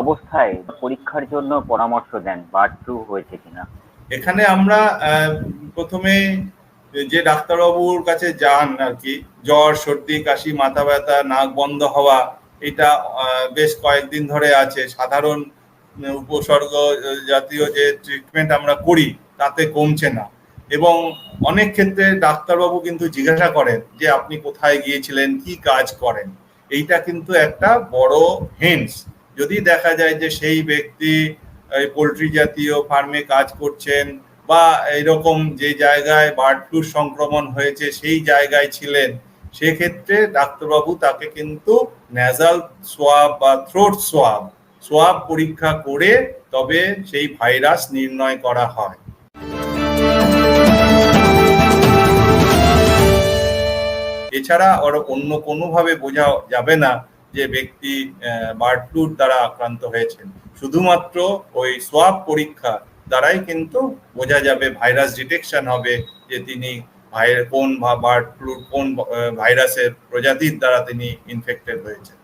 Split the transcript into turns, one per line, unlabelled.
অবস্থায় পরীক্ষার জন্য পরামর্শ দেন বার্ড ফ্লু হয়েছে কিনা?
এখানে আমরা প্রথমে যে ডাক্তারবাবুর কাছে যান আর কি জ্বর, সর্দি, কাশি, মাথা ব্যথা, নাক বন্ধ হওয়া, এটা বেশ কয়েকদিন ধরে আছে। সাধারণ উপসর্গ জাতীয় যে ট্রিটমেন্ট আমরা করি, তাতে কমছে না। এবং অনেক ক্ষেত্রে ডাক্তারবাবু কিন্তু জিজ্ঞাসা করেন যে, আপনি কোথায় গিয়েছিলেন? কি কাজ করেন? এইটা কিন্তু একটা বড় হেন্স যদি দেখা যায় যে সেই ব্যক্তি, এই পোলট্রি জাতীয় ফার্মে কাজ করছেন বা এরকম যে জায়গায় বার্ড ফ্লু সংক্রমণ হয়েছে সেই জায়গায় ছিলেন, সেক্ষেত্রে ডাক্তারবাবু তাকে কিন্তু ন্যাজাল সোয়াব বা থ্রোট সোয়াব সোয়াব পরীক্ষা করে তবে সেই ভাইরাস নির্ণয় করা হয়। এছাড়া আর অন্য কোনোভাবে বোঝা যাবে না যে ব্যক্তি বার্ড ফ্লুর দ্বারা আক্রান্ত হয়েছেন। শুধুমাত্র ওই সোয়াব পরীক্ষা দ্বারাই কিন্তু বোঝা যাবে ভাইরাস ডিটেকশন হবে যে তিনি কোন বার্ড ফ্লুর কোন ভাইরাসের প্রজাতির দ্বারা তিনি ইনফেক্টেড হয়েছেন।